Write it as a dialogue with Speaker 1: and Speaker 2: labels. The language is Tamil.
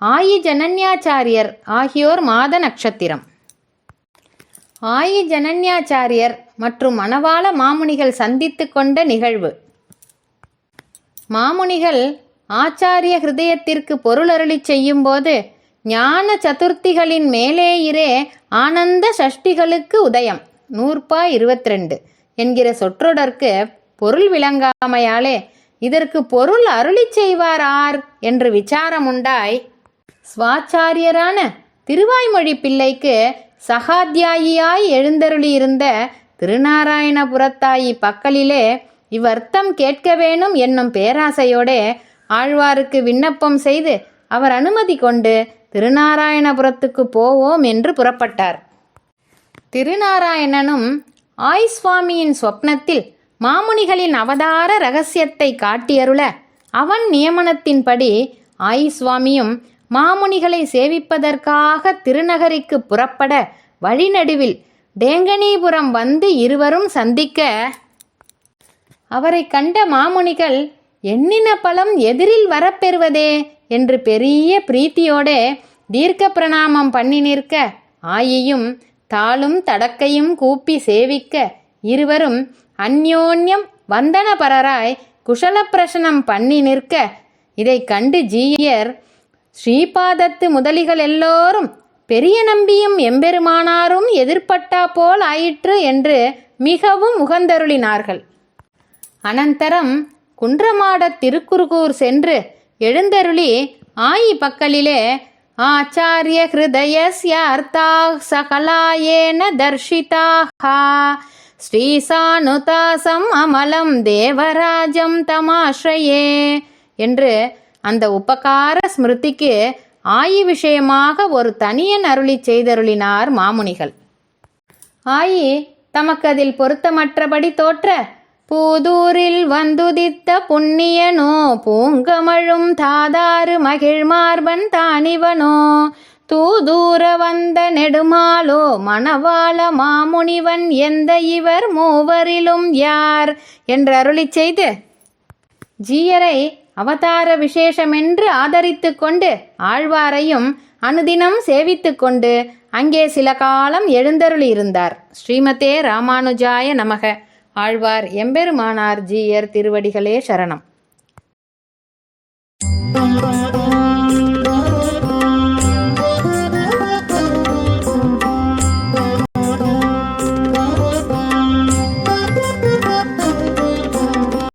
Speaker 1: ஆயி ஜனன்யாச்சாரியர் ஆகியோர் மாத நட்சத்திரம். ஆயி ஜனன்யாச்சாரியர் மற்றும் மணவாள மாமுனிகள் சந்தித்து கொண்ட நிகழ்வு. மாமுனிகள் ஆச்சாரிய ஹிருதயத்திற்கு பொருள் செய்யும் போது ஞான சதுர்த்திகளின் மேலேயிரே ஆனந்த சஷ்டிகளுக்கு உதயம். நூற்பா இருபத்தி ரெண்டு என்கிற சொற்றொடர்க்கு பொருள் விளங்காமையாலே இதற்கு பொருள் அருளி செய்வார் ஆர் என்று விசாரமுண்டாய் ஸ்வாச்சாரியரான திருவாய்மொழி பிள்ளைக்கு சகாத்தியாயியாய் எழுந்தருளியிருந்த திருநாராயணபுரத்தாயி பக்கலிலே இவ்வர்த்தம் கேட்க வேணும் என்னும் பேராசையோடே ஆழ்வாருக்கு விண்ணப்பம் செய்து அவர் அனுமதி கொண்டு திருநாராயணபுரத்துக்கு போவோம் என்று புறப்பட்டார். திருநாராயணனும் ஆய் சுவாமியின் சொப்னத்தில் மாமுனிகளின் அவதார ரகசியத்தை காட்டியருள அவன் நியமனத்தின்படி ஆய் சுவாமியும் மாமுனிகளை சேவிப்பதற்காக திருநகரிக்கு புறப்பட வழிநடுவில் டேங்கனீபுரம் வந்து இருவரும் சந்திக்க அவரை கண்ட மாமுனிகள் எண்ணின பலம் எதிரில் வரப்பெறுவதே? என்று பெரிய பிரீத்தியோடே தீர்க்க பிரணாமம் பண்ணி நிற்க ஆயியும் தாளும் தடக்கையும் கூப்பி சேவிக்க இருவரும் அந்யோன்யம் வந்தனபரராய் குஷலப்பிரசனம் பண்ணி நிற்க இதை கண்டு ஜீயர் ஸ்ரீபாதத்து முதலிகள் எல்லோரும் பெரிய நம்பியும் எம்பெருமானாரும் எதிர்பட்டா போல் ஆயிற்று என்று மிகவும் உகந்தருளினார்கள். அனந்தரம் குன்றமாடத் திருக்குறுகூர் சென்று எழுந்தருளி ஆயி பக்கலிலே ஆச்சாரிய ஹிருதயஸ்யார்த்தா சகலாயேன தர்ஷிதாஹா ஸ்ரீசானுதாசம் அமலம் தேவராஜம் தமாஸ்ரயே என்று அந்த உபகார ஸ்மிருதிக்கு ஆயி விஷயமாக ஒரு தனியன் அருளி செய்தருளினார் மாமுனிகள். ஆயி தமக்கு அதில் பொருத்தமற்றபடி தோற்ற பூதூரில் வந்துதித்த புண்ணியனோ பூங்கமழும் தாதாறு மகிழ்மார்பன் தானிவனோ தூதூர வந்த நெடுமாலோ மணவாள மாமுனிவன் எந்த இவர் மூவரிலும் யார் என்று அருளிச் செய்து ஜீயரை அவதார விசேஷமென்று ஆதரித்து கொண்டு ஆழ்வாரையும் அனுதினம் சேவித்து கொண்டு அங்கே சில காலம் எழுந்தருளி இருந்தார் ஸ்ரீமதே ராமானுஜாய நமக. ஆழ்வார் எம்பெருமானார் ஜீயர் திருவடிகளே சரணம்.